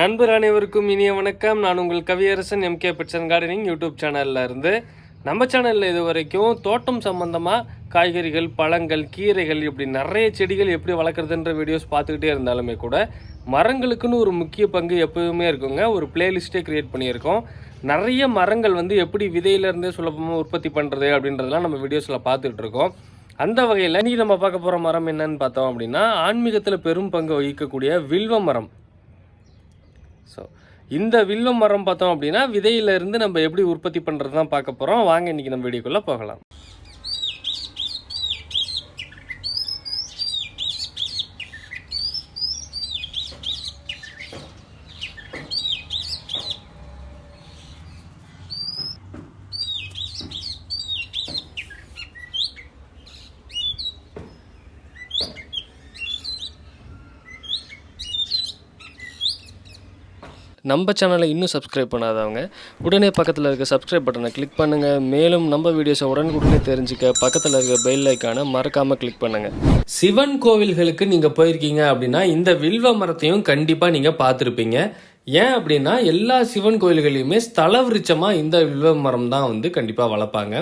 நண்பர் அனைவருக்கும் இனிய வணக்கம். நான் உங்கள் கவியரசன் எம்கே பிட்சன் கார்டனிங் யூடியூப் சேனலில் இருந்து. நம்ம சேனலில் இது வரைக்கும் தோட்டம் சம்மந்தமாக காய்கறிகள் பழங்கள் கீரைகள் இப்படி நிறைய செடிகள் எப்படி வளர்க்குறதுன்ற வீடியோஸ் பார்த்துக்கிட்டே இருந்தாலுமே கூட மரங்களுக்குன்னு ஒரு முக்கிய பங்கு எப்போதுமே இருக்குங்க. ஒரு பிளேலிஸ்ட்டே க்ரியேட் பண்ணியிருக்கோம். நிறைய மரங்கள் வந்து எப்படி விதையிலேருந்தே சுலபமாக உற்பத்தி பண்ணுறது அப்படின்றதெல்லாம் நம்ம வீடியோஸில் பார்த்துக்கிட்டு இருக்கோம். அந்த வகையில் இன்றைக்கி நம்ம பார்க்க போகிற மரம் என்னன்னு பார்த்தோம் அப்படின்னா ஆன்மீகத்தில் பெரும் பங்கு வகிக்கக்கூடிய வில்வ மரம். ஸோ இந்த வில்வ மரம் பார்த்தோம் அப்படின்னா விதையிலிருந்து நம்ம எப்படி உற்பத்தி பண்ணுறது தான் பார்க்க போகிறோம் வாங்க இன்னைக்கு நம்ம வீடியோக்குள்ளே போகலாம். நம்ம சேனலை இன்னும் சப்ஸ்கிரைப் பண்ணாதவங்க உடனே பக்கத்தில் இருக்க சப்ஸ்கிரைப் பட்டனை கிளிக் பண்ணுங்கள் மேலும் நம்ம வீடியோஸை உடனுக்குடனே தெரிஞ்சுக்க பக்கத்தில் இருக்க பெல் ஐக்கானை மறக்காமல் கிளிக் பண்ணுங்கள் சிவன் கோவில்களுக்கு நீங்கள் போயிருக்கீங்க அப்படின்னா இந்த வில்வ மரத்தையும் கண்டிப்பாக நீங்கள் பார்த்துருப்பீங்க. ஏன் அப்படின்னா எல்லா சிவன் கோயில்களையுமே ஸ்தல விருட்சமாக இந்த வில்வ மரம் தான் வந்து கண்டிப்பாக வளர்ப்பாங்க.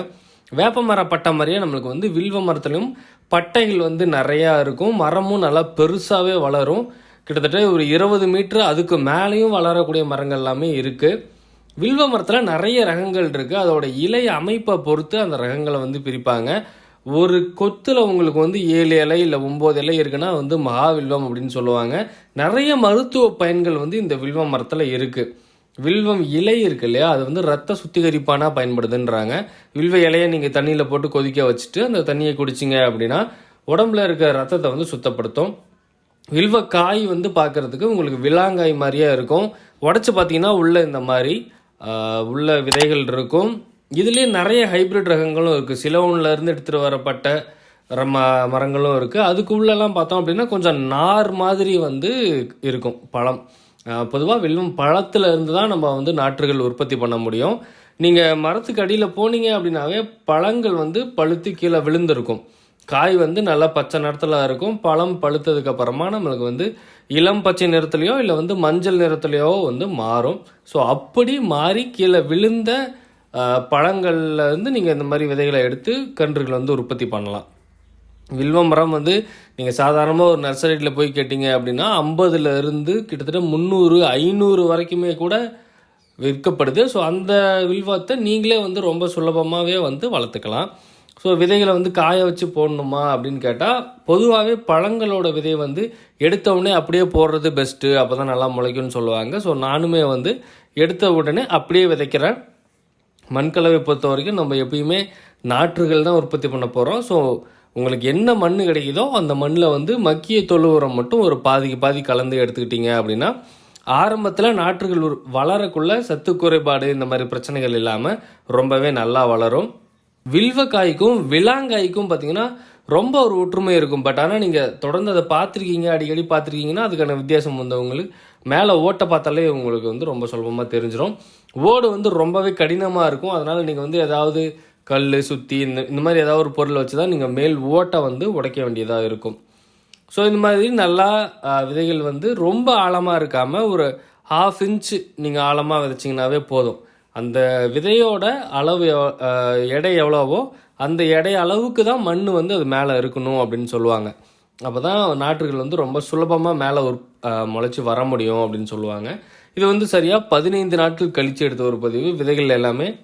வேப்ப மர பட்டை மாதிரியே நம்மளுக்கு வந்து வில்வ மரத்துலையும் பட்டைகள் வந்து நிறையா இருக்கும். மரமும் நல்லா பெருசாகவே வளரும். கிட்டத்தட்ட ஒரு இருபது மீட்ரு அதுக்கு மேலேயும் வளரக்கூடிய மரங்கள் எல்லாமே இருக்குது வில்வ மரத்தில் நிறைய ரகங்கள் இருக்குது அதோட இலை அமைப்பை பொறுத்து அந்த ரகங்களை வந்து பிரிப்பாங்க. ஒரு கொத்தில் உங்களுக்கு வந்து ஏழு இலை இல்லை ஒம்பது இலை இருக்குன்னா வந்து மகாவில்வம் அப்படின்னு சொல்லுவாங்க. நிறைய மருத்துவ பயன்கள் வந்து இந்த வில்வ மரத்தில் இருக்குது வில்வம் இலை இருக்கு இல்லையா? அது வந்து ரத்த சுத்திகரிப்பானாக பயன்படுதுன்றாங்க. வில்வ இலையை நீங்கள் தண்ணியில் போட்டு கொதிக்க வச்சுட்டு அந்த தண்ணியை குடிச்சிங்க அப்படின்னா உடம்புல இருக்கிற ரத்தத்தை வந்து சுத்தப்படுத்தும். வில்வ காய் வந்து பார்க்கறதுக்கு உங்களுக்கு விலாங்காய் மாதிரியே இருக்கும். உடச்சி பார்த்தீங்கன்னா உள்ள இந்த மாதிரி உள்ள விதைகள் இருக்கும். இதுலேயே நிறைய ஹைபிரிட் ரகங்களும் இருக்குது சிலோன்ல எடுத்துகிட்டு வரப்பட்ட ரம மரங்களும் இருக்குது அதுக்கு உள்ளெல்லாம் பார்த்தோம் அப்படின்னா கொஞ்சம் நார் மாதிரி வந்து இருக்கும் பழம். பொதுவாக வில்வம் பழத்துலேருந்து தான் நம்ம வந்து நாற்றுகள் உற்பத்தி பண்ண முடியும். நீங்கள் மரத்துக்கு அடியில் போனீங்க அப்படின்னாவே பழங்கள் வந்து பழுத்து கீழே விழுந்திருக்கும். காய் வந்து நல்லா பச்சை நிறத்தில் இருக்கும். பழம் பழுத்ததுக்கு அப்புறமா நம்மளுக்கு வந்து இளம் பச்சை நிறத்துலையோ இல்லை வந்து மஞ்சள் நிறத்துலையோ வந்து மாறும். ஸோ அப்படி மாறி கீழே விழுந்த பழங்களில் வந்து இருந்து நீங்கள் இந்த மாதிரி விதைகளை எடுத்து கன்றுகள் வந்து உற்பத்தி பண்ணலாம். வில்வ மரம் வந்து நீங்கள் சாதாரணமாக ஒரு நர்சரியில் போய் கேட்டிங்க அப்படின்னா ஐம்பதுல இருந்து கிட்டத்தட்ட முந்நூறு ஐநூறு வரைக்குமே கூட விற்கப்படுது. ஸோ அந்த வில்வத்தை நீங்களே வந்து ரொம்ப சுலபமாகவே வந்து வளர்த்துக்கலாம். ஸோ விதைகளை வந்து காய வச்சு போடணுமா அப்படின்னு கேட்டால் பொதுவாகவே பழங்களோட விதை வந்து எடுத்த உடனே அப்படியே போடுறது பெஸ்ட்டு அப்போ தான் நல்லா முளைக்கும்னு சொல்லுவாங்க. ஸோ நானுமே வந்து எடுத்த உடனே அப்படியே விதைக்கிறேன் மண்கலவை பொறுத்த வரைக்கும் நம்ம எப்பயுமே நாற்றுகள் தான் உற்பத்தி பண்ண போகிறோம் ஸோ உங்களுக்கு என்ன மண் கிடைக்குதோ அந்த மண்ணில் வந்து மக்கிய தொழு உரம் மட்டும் ஒரு பாதிக்கு பாதி கலந்து எடுத்துக்கிட்டீங்க அப்படின்னா ஆரம்பத்தில் நாற்றுகள் உரு- வளரக்குள்ள சத்து குறைபாடு இந்த மாதிரி பிரச்சனைகள் இல்லாமல் ரொம்பவே நல்லா வளரும். வில்வக்காய்க்கும் விலாங்காய்க்கும் பார்த்தீங்கன்னா ரொம்ப ஒரு ஒற்றுமை இருக்கும். பட் ஆனால் நீங்கள் தொடர்ந்து அதை பார்த்துருக்கீங்க அடிக்கடி பார்த்துருக்கீங்கன்னா அதுக்கான வித்தியாசம் வந்தவங்களுக்கு மேலே ஓட்டை பார்த்தாலே உங்களுக்கு வந்து ரொம்ப சுலபமாக தெரிஞ்சிடும் ஓடு வந்து ரொம்பவே கடினமாக இருக்கும். அதனால் நீங்கள் வந்து ஏதாவது கல் சுற்றி இந்த இந்த மாதிரி ஏதாவது ஒரு பொருளை வச்சு தான் நீங்கள் மேல் ஓட்டை வந்து உடைக்க வேண்டியதாக இருக்கும். ஸோ இந்த மாதிரி நல்லா விதைகள் வந்து ரொம்ப ஆழமாக இருக்காமல் ஒரு ஹாஃப் இன்ச் நீங்கள் ஆழமாக விதைச்சிங்கனாவே போதும். அந்த விதையோட அளவு எடை எவ்வளவோ அந்த எடை அளவுக்கு தான் மண் வந்து அது மேலே இருக்கணும் அப்படின்னு சொல்லுவாங்க. அப்போ தான் நாற்றுகள் வந்து ரொம்ப சுலபமாக மேலே ஒரு முளைச்சி வர முடியும் அப்படின்னு சொல்லுவாங்க. இது வந்து சரியாக பதினைந்து நாட்கள் கழித்து எடுத்த ஒரு பதிவு. விதைகள் எல்லாமே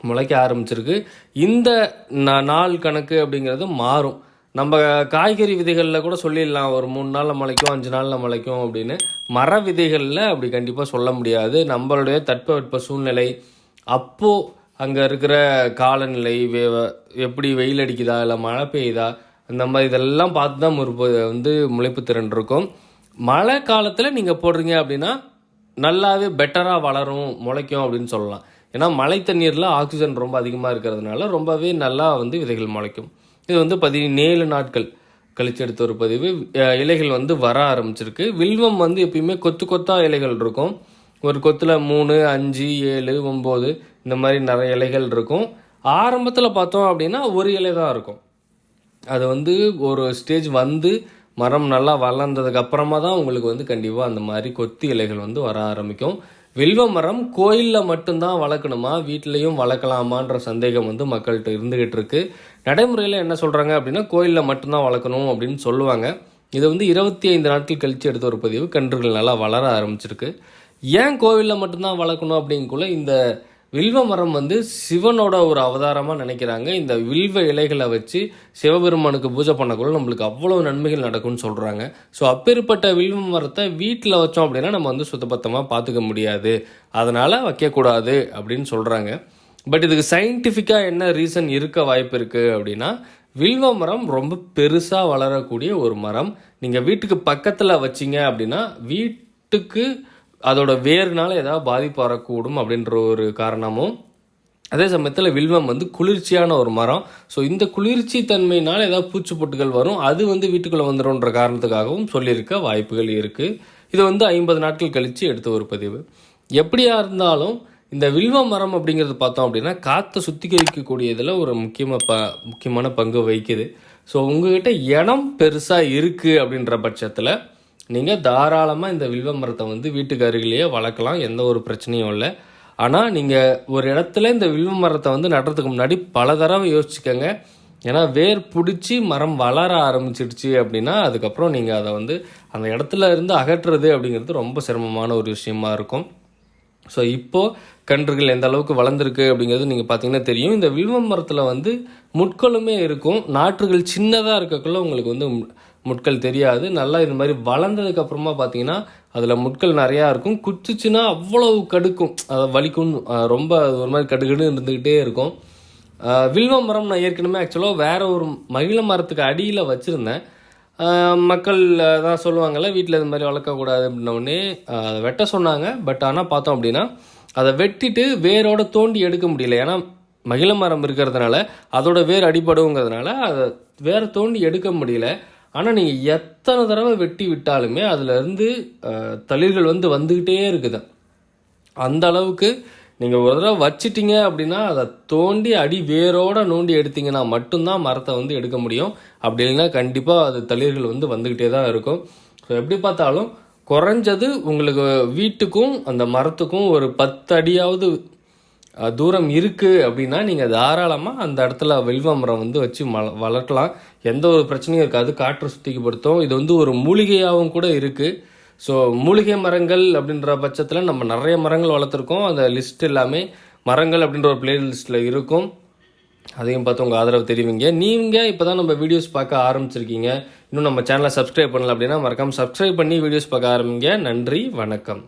முளைக்க ஆரம்பிச்சிருக்கு. இந்த நா- நாள் கணக்கு அப்படிங்கிறது மாறும். நம்ம காய்கறி விதைகளில் கூட சொல்லிடலாம். ஒரு மூணு நாளில் முளைக்கும் அஞ்சு நாளில் முளைக்கும் அப்படின்னு. மர விதைகளில் அப்படி கண்டிப்பாக சொல்ல முடியாது. நம்மளுடைய தட்பவெட்ப சூழ்நிலை அப்போது அங்கே இருக்கிற காலநிலை வே- எப்படி வெயில் அடிக்குதா இல்லை மழை பெய்யுதா அந்த மாதிரி இதெல்லாம் பார்த்து தான் முற்ப வந்து முளைப்பு திறன் இருக்கும். மழை காலத்தில் நீங்கள் போடுறீங்க அப்படின்னா நல்லாவே பெட்டராக வளரும் முளைக்கும் அப்படின்னு சொல்லலாம். ஏன்னா மழை தண்ணீரில் ஆக்சிஜன் ரொம்ப அதிகமாக இருக்கிறதுனால ரொம்பவே நல்லா வந்து விதைகள் முளைக்கும். இது வந்து பதினேழு நாட்கள் கழிச்சு எடுத்த ஒரு பதிவு. இலைகள் வந்து வர ஆரம்பிச்சிருக்கு. வில்வம் வந்து எப்பயுமே கொத்து கொத்தா இலைகள் இருக்கும். ஒரு கொத்தில் மூணு அஞ்சு ஏழு ஒம்பது இந்த மாதிரி நிறைய இலைகள் இருக்கும். ஆரம்பத்தில் பார்த்தோம் அப்படின்னா ஒரு இலை தான் இருக்கும். அது வந்து ஒரு ஸ்டேஜ் வந்து மரம் நல்லா வளர்ந்ததுக்கு அப்புறமா தான் உங்களுக்கு வந்து கண்டிப்பாக அந்த மாதிரி கொத்தி இலைகள் வந்து வர ஆரம்பிக்கும். வில்வ மரம் கோயிலில் மட்டும்தான் வளர்க்கணுமா? வீட்லேயும் வளர்க்கலாமான்ற சந்தேகம் வந்து மக்கள்கிட்ட இருந்துகிட்டு இருக்கு. நடைமுறையில் என்ன சொல்கிறாங்க அப்படின்னா கோயிலில் மட்டும்தான் வளர்க்கணும் அப்படின்னு சொல்லுவாங்க. இது வந்து இருபத்தி ஐந்து நாட்கள் கழித்து எடுத்த ஒரு பதிவு. கன்றுகள் நல்லா வளர ஆரம்பிச்சிருக்கு. ஏன் கோவிலில் மட்டும்தான் வளர்க்கணும் அப்படிங்குள்ள இந்த வில்வ மரம் வந்து சிவனோட ஒரு அவதாரமாக நினைக்கிறாங்க. இந்த வில்வ இலைகளை வச்சு சிவபெருமானுக்கு பூஜை பண்ணக்குள்ள நம்மளுக்கு அவ்வளோ நன்மைகள் நடக்கும்னு சொல்கிறாங்க ஸோ அப்பேற்பட்ட வில்வ மரத்தை வீட்டில் வச்சோம் அப்படின்னா நம்ம வந்து சுத்தபத்தமாக பார்த்துக்க முடியாது. அதனால் வைக்கக்கூடாது அப்படின்னு சொல்கிறாங்க பட் இதுக்கு சயின்டிஃபிக்காக என்ன ரீசன் இருக்க வாய்ப்பு இருக்குது அப்படின்னா வில்வ மரம் ரொம்ப பெருசாக வளரக்கூடிய ஒரு மரம். நீங்கள் வீட்டுக்கு பக்கத்தில் வச்சீங்க அப்படின்னா வீட்டுக்கு அதோட வேர்னால ஏதாவது பாதிப்பு வரக்கூடும் அப்படின்ற ஒரு காரணமும் அதே சமயத்தில் வில்வம் வந்து குளிர்ச்சியான ஒரு மரம். ஸோ இந்த குளிர்ச்சி தன்மையினால் ஏதாவது பூச்சிப்பொட்டுகள் வரும். அது வந்து வீட்டுக்குள்ளே வந்துடும்ன்ற காரணத்துக்காகவும் சொல்லியிருக்க வாய்ப்புகள் இருக்குது இது வந்து ஐம்பது நாட்கள் கழித்து எடுத்த ஒரு பதிவு. எப்படியா இருந்தாலும் இந்த வில்வ மரம் அப்படிங்கிறது பார்த்தோம் அப்படின்னா காற்றை சுத்திகரிக்கக்கூடியதில் ஒரு முக்கியமாக ப முக்கியமான பங்கு வகிக்குது. ஸோ உங்ககிட்ட இடம் பெருசாக இருக்குது அப்படின்ற பட்சத்தில் நீங்கள் தாராளமாக இந்த வில்வ மரத்தை வந்து வீட்டுக்கு அருகிலேயே வளர்க்கலாம் எந்த ஒரு பிரச்சனையும் இல்லை. ஆனால் நீங்கள் ஒரு இடத்துல இந்த வில்வ மரத்தை வந்து நடுறதுக்கு முன்னாடி பல தடவை யோசிச்சுக்கோங்க. ஏன்னா வேர் பிடிச்சி மரம் வளர ஆரம்பிச்சிடுச்சு அப்படின்னா அதுக்கப்புறம் நீங்கள் அதை வந்து அந்த இடத்துல இருந்து அகற்றுறது அப்படிங்கிறது ரொம்ப சிரமமான ஒரு விஷயமா இருக்கும். ஸோ இப்போது கன்றுகள் எந்த அளவுக்கு வளர்ந்துருக்கு அப்படிங்கிறது நீங்கள் பார்த்தீங்கன்னா தெரியும். இந்த வில்வ மரத்தில் வந்து முட்களுமே இருக்கும். நாற்றுகள் சின்னதாக இருக்கக்குள்ள உங்களுக்கு வந்து முட்கள் தெரியாது. நல்லா இது மாதிரி வளர்ந்ததுக்கு அப்புறமா பார்த்தீங்கன்னா அதில் முட்கள் நிறையா இருக்கும். குத்துச்சுன்னா அவ்வளவு கடுக்கும். அதை வலிக்கும். ரொம்ப ஒரு மாதிரி கடுகடுன்னு இருந்துக்கிட்டே இருக்கும். வில்வ மரம் நான் ஏற்கனவே ஆக்சுவலாக வேறு ஒரு மகிழ மரத்துக்கு அடியில் வச்சுருந்தேன். மக்கள் தான் சொல்லுவாங்கல்ல வீட்டில் இது மாதிரி வளர்க்கக்கூடாது அப்படின்ன அதை வெட்ட சொன்னாங்க. பட் ஆனால் பார்த்தோம் அப்படின்னா அதை வெட்டிட்டு வேரோட தோண்டி எடுக்க முடியல. ஏன்னா மகிழ மரம் இருக்கிறதுனால அதோட வேர் அடிபடுங்கிறதுனால அதை வேற தோண்டி எடுக்க முடியல. ஆனால் நீங்கள் எத்தனை தடவை வெட்டி விட்டாலுமே அதுலேருந்து தளிர்கள் வந்து வந்துக்கிட்டே இருக்குது? அந்த அளவுக்கு நீங்கள் ஒரு தடவை வச்சிட்டீங்க அப்படின்னா அதை தோண்டி அடி வேரோட நோண்டி எடுத்தீங்கன்னா மட்டும்தான் மரத்தை வந்து எடுக்க முடியும். அப்படி இல்லைன்னா கண்டிப்பாக அது தளிர்கள் வந்து வந்துக்கிட்டே தான் இருக்கும். ஸோ எப்படி பார்த்தாலும் குறைஞ்சது உங்களுக்கு வீட்டுக்கும் அந்த மரத்துக்கும் ஒரு பத்து அடியாவது தூரம் இருக்குது அப்படின்னா நீங்கள் தாராளமாக அந்த இடத்துல வில்வ மரம் வந்து வச்சு மல வளர்க்கலாம். எந்த ஒரு பிரச்சனையும் இருக்காது. காற்று சுத்திக்கப்படுத்தும் இது வந்து ஒரு மூலிகையாகவும் கூட இருக்குது ஸோ மூலிகை மரங்கள் அப்படின்ற பட்சத்தில் நம்ம நிறைய மரங்கள் வளர்த்துருக்கோம். அந்த லிஸ்ட் எல்லாமே மரங்கள் அப்படின்ற ஒரு பிளேலிஸ்ட்டில் இருக்கும். அதையும் பார்த்து உங்கள் ஆதரவு தெரிவிங்க. நீங்கள் இப்போ தான் நம்ம வீடியோஸ் பார்க்க ஆரம்பிச்சிருக்கீங்க. இன்னும் நம்ம சேனலை சப்ஸ்கிரைப் பண்ணல அப்படின்னா மறக்காமல் சப்ஸ்கிரைப் பண்ணி வீடியோஸ் பார்க்க ஆரம்பிங்க. நன்றி. வணக்கம்.